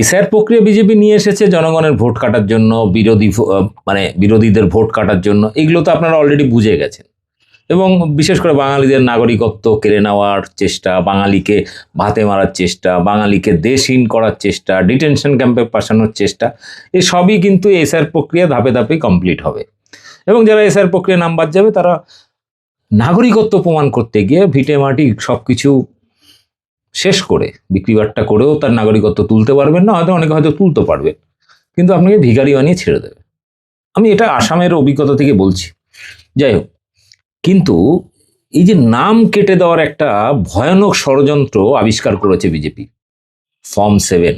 SR প্রক্রিয়া BJP নিয়ে এসেছে, জনগণের ভোট কাটার জন্য, বিরোধী মানে বিরোধীদের ভোট কাটার জন্য। এগুলো তো আপনারা অলরেডি বুঝে গেছেন। এবং বিশেষ করে বাঙালিদের নাগরিকত্ব কেড়ে নেওয়ার চেষ্টা, বাঙালিকে ভাতে মারার চেষ্টা, বাঙালিকে দেশহীন করার চেষ্টা ডিটেনশন ক্যাম্পে পাঠানোর চেষ্টা এই সবই কিন্তু এসআর প্রক্রিয়া ধাপে ধাপে কমপ্লিট হবে। এবং যারা এসআর প্রক্রিয়া নাম্বার যাবে, তারা নাগরিকত্ব প্রমাণ করতে গিয়ে ভিটে মাটি সব কিছু শেষ করে বিক্রিবাট্টা করেও তার নাগরিকত্ব তুলতে পারবেন না, হয়তো অনেকে হয়তো তুলতে পারবেন। কিন্তু আপনাকে ভিখারি বানিয়ে ছেড়ে দেবে। আমি এটা আসামের অভিজ্ঞতা থেকে বলছি। যাই হোক, কিন্তু এই যে নাম কেটে দেওয়ার একটা ভয়ানক ষড়যন্ত্র আবিষ্কার করেছে বিজেপি, ফর্ম সেভেন।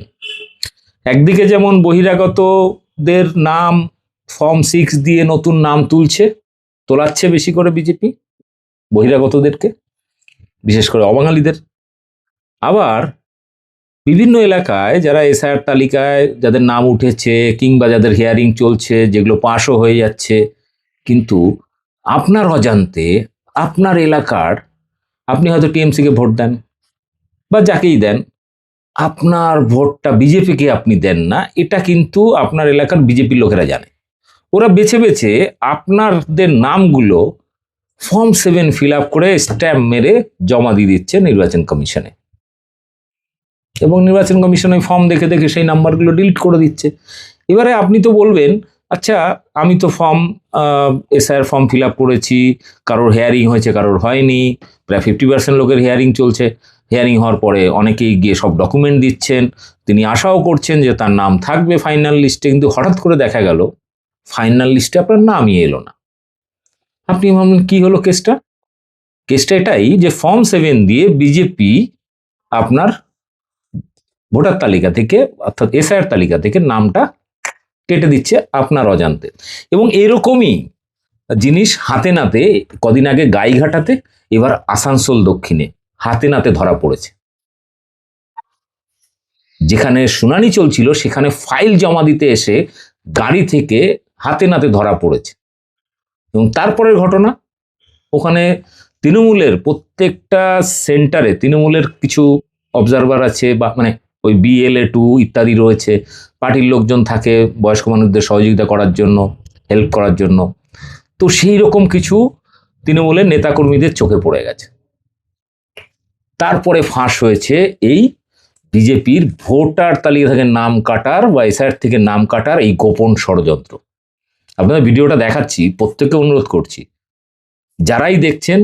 একদিকে যেমন বহিরাগতদের নাম ফর্ম সিক্স দিয়ে নতুন নাম তুলছে, তোলাচ্ছে বেশি করে বিজেপি, বহিরাগতদেরকে, বিশেষ করে অবাঙালিদের। আবার বিভিন্ন এলাকায় যারা এসআইআর তালিকায় যাদের নাম উঠেছে কিংবা যাদের হিয়ারিং চলছে, যেগুলো পাশও হয়ে যাচ্ছে, কিন্তু আপনার অজান্তে আপনার এলাকার আপনি হয়তো টিএমসিকে ভোট দেন বা যাকেই দেন, আপনার ভোটটা বিজেপিকে আপনি দেন না, এটা কিন্তু আপনার এলাকার বিজেপির লোকেরা জানে। ওরা বেছে বেছে আপনাদের নামগুলো ফর্ম সেভেন ফিল আপ করে স্ট্যাম্প মেরে জমা দিয়ে দিচ্ছে নির্বাচন কমিশনে। এবং নির্বাচন কমিশন ওই ফর্ম দেখে দেখে সেই নাম্বারগুলো ডিলিট করে দিচ্ছে। এবারে আপনি তো বলবেন আচ্ছা আমি তো form SIR form fill up করেছি, কারোর হেয়ারিং হয়েছে, কারোর হয়নি, প্রায় ফিফটি পার্সেন্ট লোকের হেয়ারিং চলছে। হেয়ারিং হওয়ার পরে অনেকেই গিয়ে সব ডকুমেন্ট দিচ্ছেন, তিনি আশাও করছেন যে তার নাম থাকবে ফাইনাল লিস্টে কিন্তু হঠাৎ করে দেখা গেল ফাইনাল লিস্টে আপনার নামই এলো না। আপনি ভাবলেন, কী হলো কেসটা কেসটা এটাই যে ফর্ম সেভেন দিয়ে বিজেপি আপনার ভোটার তালিকা থেকে, অর্থাৎ এসআইআর তালিকা থেকে নামটা কেটে দিচ্ছে আপনার অজান্তে। এবং এরকমই জিনিস হাতে নাতে কদিন আগে গাইঘাটাতে, এবার আসানসোল দক্ষিণে হাতে নাতে ধরা পড়েছে। যেখানে শুনানি চলছিল, সেখানে ফাইল জমা দিতে এসে গাড়ি থেকে হাতে নাতে ধরা পড়েছে। এবং তারপরের ঘটনা, ওখানে তৃণমূলের প্রত্যেকটা সেন্টারে, তৃণমূলের কিছু অবজারভার আছে বা মানে ওই বিএলএ টু ইত্যাদি রয়েছে। পার্টির লোকজন থাকে বয়স্ক মানুষদের সহযোগিতা করার জন্য হেল্প করার জন্য। তো সেই রকম কিছু তৃণমূলের নেতাকর্মীদের চোখে পড়ে গেছে। তারপরে ফাঁস হয়েছে এই বিজেপির ভোটার তালিকা থেকে নাম কাটার বা এসআর থেকে নাম কাটার এই গোপন ষড়যন্ত্র। আপনাদের ভিডিওটা দেখাচ্ছি, প্রত্যেককে অনুরোধ করছি। যারাই দেখছেন,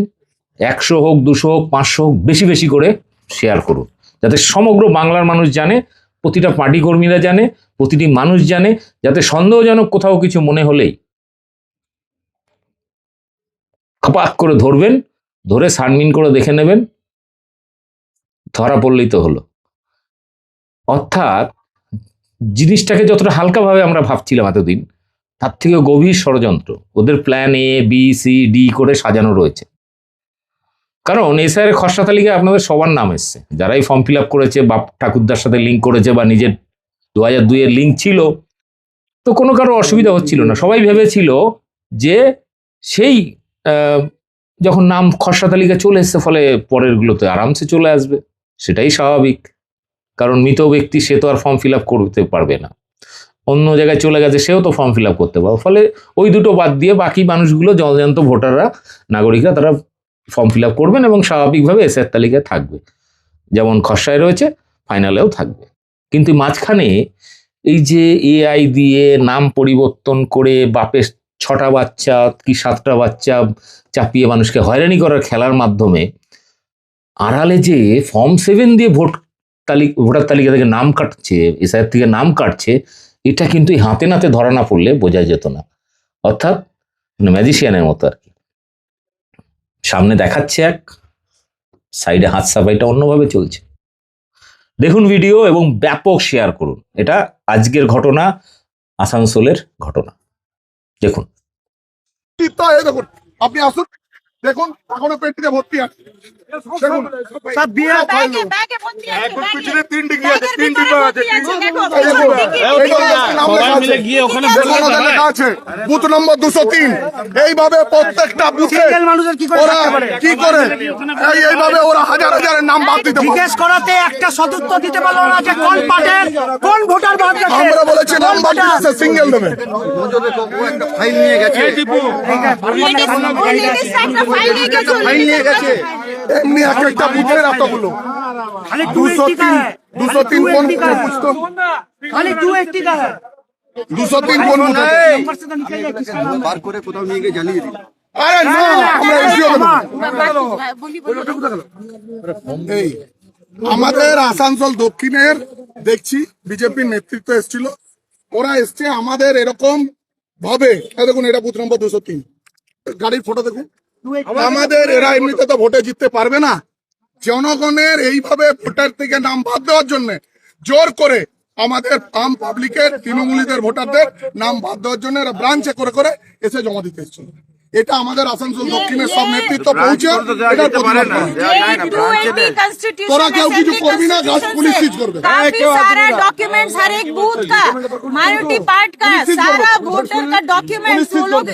একশো হোক, দুশো হোক, পাঁচশো হোক, বেশি বেশি করে শেয়ার করুন। যাতে সমগ্র বাংলার মানুষ জানে, প্রতিটা পার্টি কর্মীরা জানে, প্রতিটি মানুষ জানে, যাতে সন্দেহজনক কোথাও কিছু মনে হলেই। খপাক করে ধরবেন, ধরে সানমিন করে দেখে নেবেন, ধরা পড়লেই তো হলো। অর্থাৎ জিনিসটাকে যতটা হালকাভাবে আমরা ভাবছিলাম এতদিন, তার থেকে গভীর ষড়যন্ত্র। ওদের plan A B C D করে সাজানো রয়েছে। কারণ এসআইয়ের খসড়া তালিকায় আপনাদের সবার নাম এসছে। যারাই ফর্ম ফিল আপ করেছে বাপ ঠাকুরদার সাথে লিঙ্ক করেছে বা নিজের দু হাজার দুইয়ের লিঙ্ক ছিল, তো কোনো কারও অসুবিধা হচ্ছিল না। সবাই ভেবেছিল যে সেই যখন নাম খসড়া তালিকা চলে এসছে, ফলে পরেরগুলোতে আরামসে চলে আসবে। সেটাই স্বাভাবিক। কারণ মৃত ব্যক্তি, সে তো আর ফর্ম ফিল আপ করতে পারবে না। অন্য জায়গায় চলে গেছে, সেও তো ফর্ম ফিল আপ করতে পারবে। ফলে ওই দুটো বাদ দিয়ে বাকি মানুষগুলো জলজান্ত ভোটাররা, নাগরিকরা, তারা ফর্ম ফিল করবেন এবং স্বাভাবিকভাবে এসআর তালিকায় থাকবে। যেমন খসড়ায় রয়েছে ফাইনালেও থাকবে। কিন্তু মাঝখানে এই যে এআই দিয়ে নাম পরিবর্তন করে বাপের ছটা বাচ্চা, কি সাতটা বাচ্চা চাপিয়ে মানুষকে হয়রানি করার খেলার মাধ্যমে আড়ালে যে ফর্ম সেভেন দিয়ে ভোট তালিকা, ভোটার তালিকা থেকে নাম কাটছে এসআইআর থেকে নাম কাটছে, এটা কিন্তু হাতে নাতে ধরা না পড়লে বোঝা যেত না। অর্থাৎ ম্যাজিশিয়ানের মতো আর কি। সামনে দেখাচ্ছে এক সাইডে হাত সাফাইটা অন্যভাবে চলছে। দেখুন ভিডিও এবং ব্যাপক শেয়ার করুন। এটা আজকের ঘটনা, আসানসোলের ঘটনা। দেখুন। আপনি আসুন। দেখুন, এখনও পেন্টিতে ভর্তি আছে। সব বিয়ে এখন পিছনে তিন ডিগ্রি আছে, তিন ডিব্বা আছে, গিয়ে ওখানে আছে। বুথ নম্বর দুশো তিন। এইভাবে প্রত্যেকটা বুথে সিঙ্গেল মানুষের কি করে ওরা থাকতে পারে? কি করে? এইভাবে ওরা হাজার হাজারের নাম বাদ দিতে পারে। জিজ্ঞেস করাতে একটা সদুত্তর দিতে পারল না যে কোন পার্টের কোন ভোটার বাদ গেছে। আমরা বলেছি নাম বাদ সিঙ্গেল দেবে। ladies টা নিয়ে গেছে। এমনি এক একটা এতগুলো দুশো তিন দুশো তিন দুশো তিন বার করে কোথাও নিয়ে গিয়ে জানিয়ে দিই আমাদের আসানসোল দক্ষিণের দেখছি বিজেপির নেতৃত্ব এসছিল। ওরা এসছে আমাদের এরকম ভাবে। দেখুন এটা বুথ নম্বর দুশো তিন। গাড়ির ফটো দেখুন। আমাদের এরা এমনিতে তো ভোটে জিততে পারবে না। জনগণের এইভাবে ভোটার থেকে নাম বাদ দেওয়ার জন্য জোর করে আমাদের আম পাবলিকের তৃণমূলীদের ভোটারদের নাম বাদ দেওয়ার জন্য এরা ব্রাঞ্চে করে করে এসে জমা দিতে এসেছিল।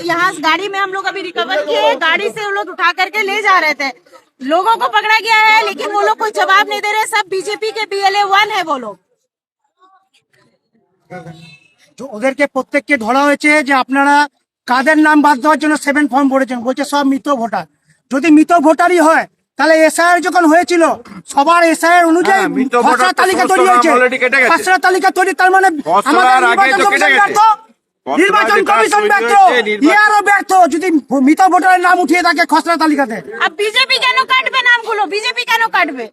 यहाँ गाड़ी में हम लोग अभी रिकवर किए गाड़ी से वो लोग उठा करके ले जा रहे थे। लोगों को पकड़ा गया है लेकिन वो लोग कोई जवाब नहीं दे रहे। सब बीजेपी के बी एल ए वन है वो लोग। ওদেরকে প্রত্যেককে ধরা হয়েছে যে আপনারা কাদের নাম বাদ দেওয়ার জন্য সেভেন ফর্ম ভরেছেন? বলছে সব মৃত ভোটার। যদি মৃত ভোটারই হয় তাহলে এসআইআর যখন হয়েছিল সবার এসআইআর অনুযায়ী খসড়া তালিকা তৈরি খসড়া তালিকা তৈরি তার মানে নির্বাচন কমিশন ব্যর্থ। ইয়ারও ব্যর্থ। যদি মৃত ভোটারের নাম উঠিয়ে থাকে খসড়া তালিকাতে। বিজেপি কেন কাটবে নামগুলো? বিজেপি কেন কাটবে?